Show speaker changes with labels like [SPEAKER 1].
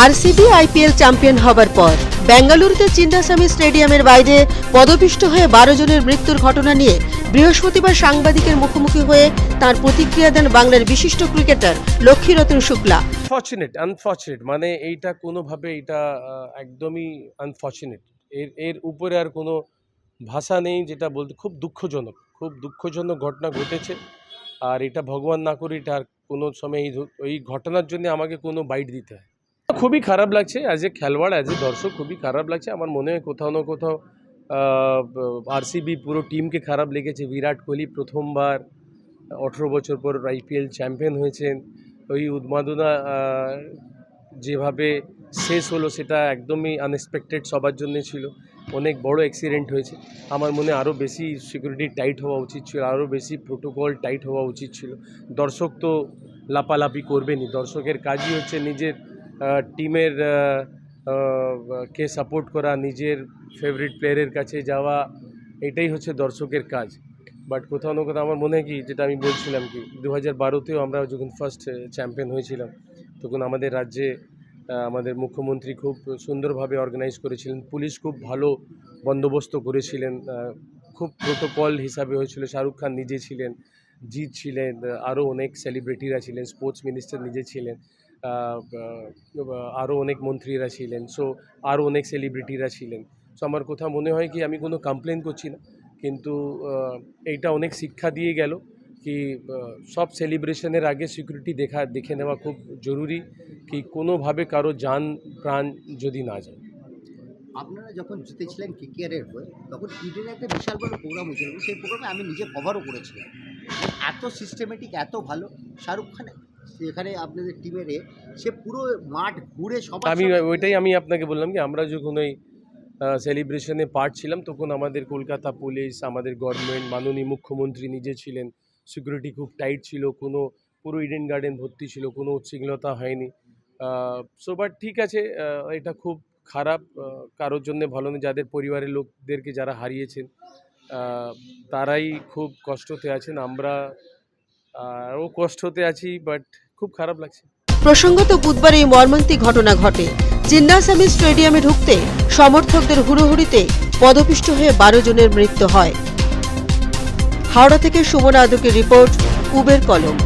[SPEAKER 1] RCB IPL champion হবার পর বেঙ্গালুরুতে চিন্নাস্বামী স্টেডিয়ামের বাইরে পদপিষ্ট হয়ে বারো জনের মৃত্যুর ঘটনা নিয়ে বৃহস্পতিবার সাংবাদিকের মুখোমুখি হয়ে তার প্রতিক্রিয়া দেন বাংলার বিশিষ্ট cricketer Laxmi Ratan Shukla.
[SPEAKER 2] Unfortunate unfortunate মানে এইটা কোনোভাবে এটা একদমই আনফর্চুনেট এর এর উপরে আর কোনো ভাষা নেই যেটা বলতে খুব দুঃখজনক খুব দুঃখজনক ঘটনা ঘটেছে। আর এটা ভগবান না করে এটা আর কোনো সময় এই ঘটনার জন্য আমাকে কোনো বাইট দিতে হয় খুবই খারাপ লাগছে অ্যাজ এ খেলোয়াড় অ্যাজ এ দর্শক, খুবই খারাপ লাগছে। আমার মনে হয় কোথাও না কোথাও আরসিবি পুরো টিমকে খারাপ লেগেছে। বিরাট কোহলি প্রথমবার আঠেরো বছর পর আইপিএল চ্যাম্পিয়ন হয়েছেন। ওই উন্মাদনা যেভাবে শেষ হলো সেটা একদমই আনএক্সপেক্টেড সবার জন্য ছিল। অনেক বড় অ্যাক্সিডেন্ট হয়েছে। আমার মনে আরও বেশি সিকিউরিটি টাইট হওয়া উচিত ছিল। আরও বেশি প্রোটোকল টাইট হওয়া উচিত ছিল। দর্শক তো লাপালাপি করবেনই। দর্শকের কাজই হচ্ছে নিজের টিমের কে সাপোর্ট করা, নিজের ফেভারিট প্লেয়ারের কাছে যাওয়া, এটাই হচ্ছে দর্শকের কাজ। বাট কোথাও না কোথাও আমার মনে হয় কি, যেটা আমি বলছিলাম কি দু হাজার বারোতেও আমরা যখন ফার্স্ট চ্যাম্পিয়ন হয়েছিলাম, তখন আমাদের রাজ্যে আমাদের মুখ্যমন্ত্রী খুব সুন্দরভাবে অর্গানাইজ করেছিলেন। পুলিশ খুব ভালো বন্দোবস্ত করেছিলেন খুব প্রোটোকল হিসাবে হয়েছিল। শাহরুখ খান নিজে ছিলেন, জিৎ ছিলেন, আরও অনেক সেলিব্রিটিরা ছিলেন স্পোর্টস মিনিস্টার নিজে ছিলেন। আরও অনেক মন্ত্রীরা ছিলেন সো আরও অনেক সেলিব্রিটিরা ছিলেন। সো আমার কোথাও মনে হয় কি, আমি কোনো কমপ্লেন করছি না, কিন্তু এইটা অনেক শিক্ষা দিয়ে গেল কি সব সেলিব্রেশনের আগে সিকিউরিটি দেখা, দেখে নেওয়া খুব জরুরি কি, কোনোভাবে কারও যান, প্রাণ যদি না যায়।
[SPEAKER 3] আপনারা যখন জিতেছিলেন কেকেআরের হয়ে, তখন ইডেনে একটা বিশাল বড় প্রোগ্রাম হয়েছিল সেই প্রোগ্রামে আমি নিজে কভারও করেছিলাম। এত সিস্টেমেটিক এত ভালো, শাহরুখ খান সেখানে আপনাদের টিমের সে পুরো মাঠ ঘুরে সবার
[SPEAKER 2] আমি ওইটাই আমি আপনাকে বললাম কি আমরা যখন ওই সেলিব্রেশনে পার্ট ছিলাম তখন আমাদের কলকাতা পুলিশ আমাদের গভর্নমেন্ট মাননীয় মুখ্যমন্ত্রী নিজে ছিলেন। সিকিউরিটি খুব টাইট ছিল কোনো পুরো ইডেন গার্ডেন ভর্তি ছিল কোনো উচ্ছৃঙ্খলতা হয়নি। সো বাট ঠিক আছে এটা খুব খারাপ কারোর জন্য ভালো না যাদের পরিবারের লোকদেরকে যারা হারিয়েছেন তারাই খুব কষ্টতে আছেন। আমরা আরও কষ্টতে আছি বাট খুব খারাপ লাগছে।
[SPEAKER 1] প্রসঙ্গত বুধবার এই মর্মান্তিক ঘটনা ঘটে। জিন্নাসামি স্টেডিয়ামে ঢুকতে সমর্থকদের হুড়োহুড়িতে পদপিষ্ট হয়ে বারো জনের মৃত্যু হয়। হাওড়া থেকে সুমনা আদকের রিপোর্ট, উবের কলম।